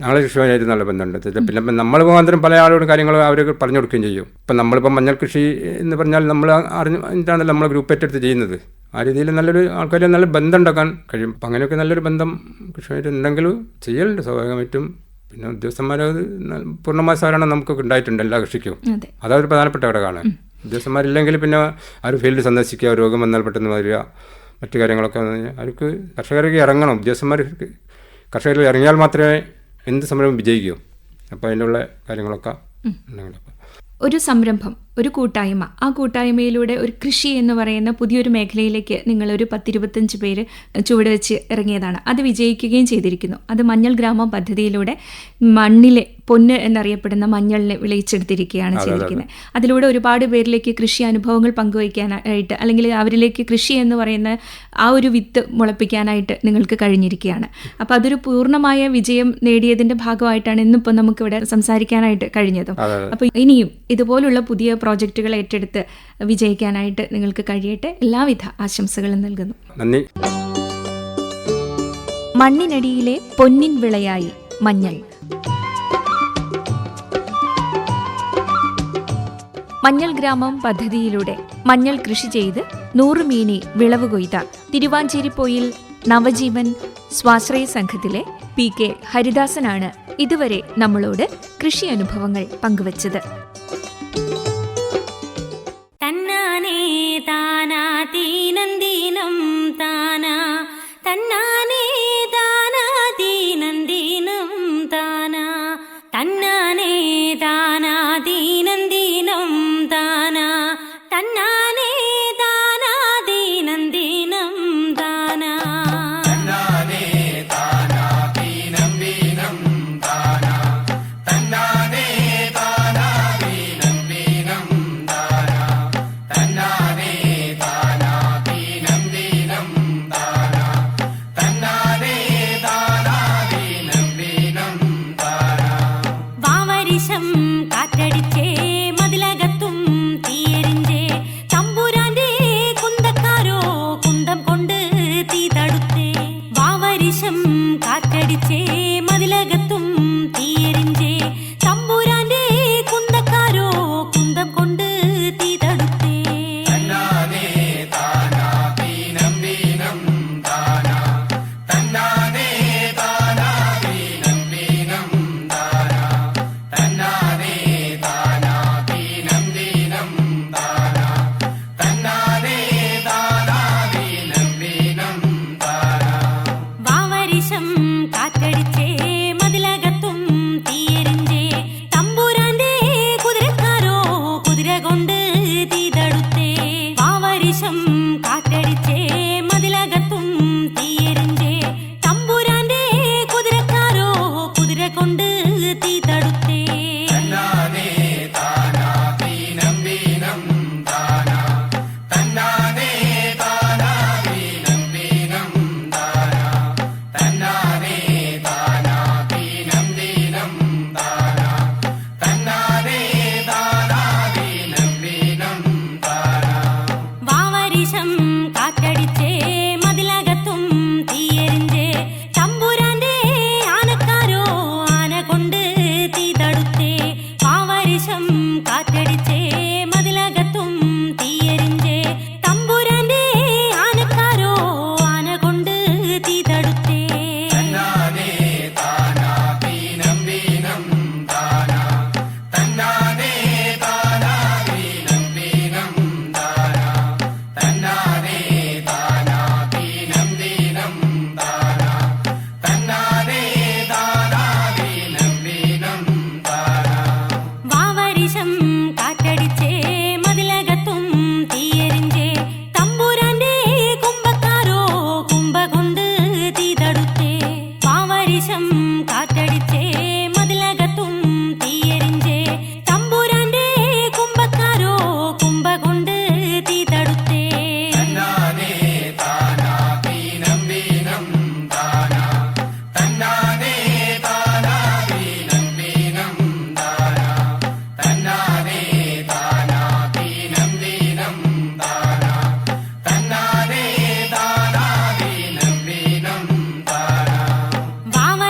ഞങ്ങൾ കൃഷിയുമായിട്ട് നല്ല ബന്ധമുണ്ട്. പിന്നെ നമ്മൾ മുഖാന്തരം പല ആളുകളും കാര്യങ്ങൾ അവർ പറഞ്ഞു കൊടുക്കുകയും ചെയ്യും. ഇപ്പം നമ്മളിപ്പോൾ മഞ്ഞൾ കൃഷി എന്ന് പറഞ്ഞാൽ നമ്മൾ അറിഞ്ഞിട്ടാണല്ലോ നമ്മൾ ഗ്രൂപ്പ് ഏറ്റെടുത്ത് ചെയ്യുന്നത്? ആ രീതിയിൽ നല്ലൊരു ആൾക്കാരെ നല്ല ബന്ധം ഉണ്ടാക്കാൻ കഴിയും. അപ്പം അങ്ങനെയൊക്കെ നല്ലൊരു ബന്ധം കൃഷിയായിട്ട് ഉണ്ടെങ്കിൽ ചെയ്യലുണ്ട് സ്വാഭാവികമായിട്ടും. പിന്നെ ഉദ്യോഗസ്ഥന്മാരത് പൂർണമായ സഹകരണം നമുക്ക് ഉണ്ടായിട്ടുണ്ട് എല്ലാ കൃഷിക്കും. അതെ. അതൊരു പ്രധാനപ്പെട്ട ഘടകമാണ്. ഉദ്യോഗസ്ഥന്മാരില്ലെങ്കിൽ പിന്നെ ആ ഒരു ഫീൽഡ് സന്ദർശിക്കുക രോഗം വന്നാൽ പെട്ടെന്ന് വരിക മറ്റു കാര്യങ്ങളൊക്കെ അവർക്ക് കർഷകർക്ക് ഇറങ്ങണം. ഉദ്യോഗസ്ഥന്മാർ കർഷകരിൽ ഇറങ്ങിയാൽ മാത്രമേ എന്ത് സംരംഭം വിജയിക്കൂ. അപ്പോൾ അതിനുള്ള കാര്യങ്ങളൊക്കെ ഉണ്ടെങ്കിലും ഒരു സംരംഭം. ഒരു കൂട്ടായ്മ. ആ കൂട്ടായ്മയിലൂടെ ഒരു കൃഷി എന്ന് പറയുന്ന പുതിയൊരു മേഖലയിലേക്ക് നിങ്ങളൊരു പത്തിരുപത്തഞ്ച് പേര് ചുവട് വെച്ച് ഇറങ്ങിയതാണ്. അത് വിജയിക്കുകയും ചെയ്തിരിക്കുന്നു. അത് മഞ്ഞൾ ഗ്രാമം പദ്ധതിയിലൂടെ മണ്ണിലെ പൊന്ന് എന്നറിയപ്പെടുന്ന മഞ്ഞളിനെ വിളയിച്ചെടുത്തിരിക്കുകയാണ് ചെയ്തിരിക്കുന്നത്. അതിലൂടെ ഒരുപാട് പേരിലേക്ക് കൃഷി അനുഭവങ്ങൾ പങ്കുവയ്ക്കാനായിട്ട് അല്ലെങ്കിൽ അവരിലേക്ക് കൃഷി എന്ന് പറയുന്ന ആ ഒരു വിത്ത് മുളപ്പിക്കാനായിട്ട് നിങ്ങൾക്ക് കഴിഞ്ഞിരിക്കുകയാണ്. അപ്പോൾ അതൊരു പൂർണമായ വിജയം നേടിയതിന്റെ ഭാഗമായിട്ടാണ് ഇന്നിപ്പോൾ നമുക്കിവിടെ സംസാരിക്കാനായിട്ട് കഴിഞ്ഞതും. അപ്പോൾ ഇനിയും ഇതുപോലുള്ള പുതിയ പ്രോജക്റ്റുകൾ ഏറ്റെടുത്ത് വിജയിക്കാനായിട്ട് നിങ്ങൾക്ക് കഴിയട്ടെ. എല്ലാവിധ ആശംസകളും നൽകുന്നു. നന്ദി. മണ്ണിനടിയിലെ പൊന്നിൻ വിളയായി മഞ്ഞൾ. മഞ്ഞൾ ഗ്രാമം പദ്ധതിയിലൂടെ മഞ്ഞൾ കൃഷി ചെയ്ത് നൂറ് മീനി വിളവ് കൊയ്ത തിരുവാഞ്ചേരിപ്പോയിൽ നവജീവൻ സ്വാശ്രയ സംഘത്തിലെ പി കെ ഹരിദാസനാണ് ഇതുവരെ നമ്മളോട് കൃഷി അനുഭവങ്ങൾ പങ്കുവച്ചത്.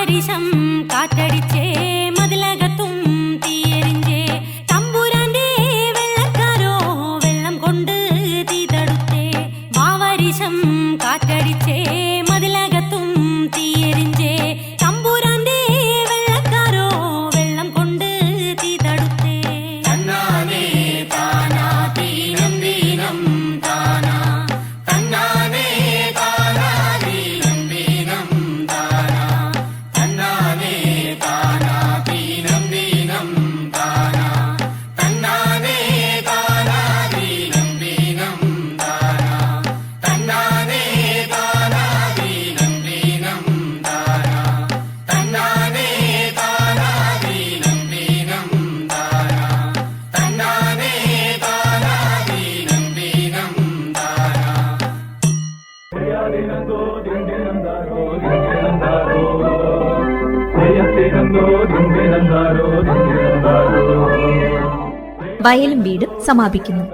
பாரிசம் காத்தடிச்சே വയലും വീടും സമാപിക്കുന്നു.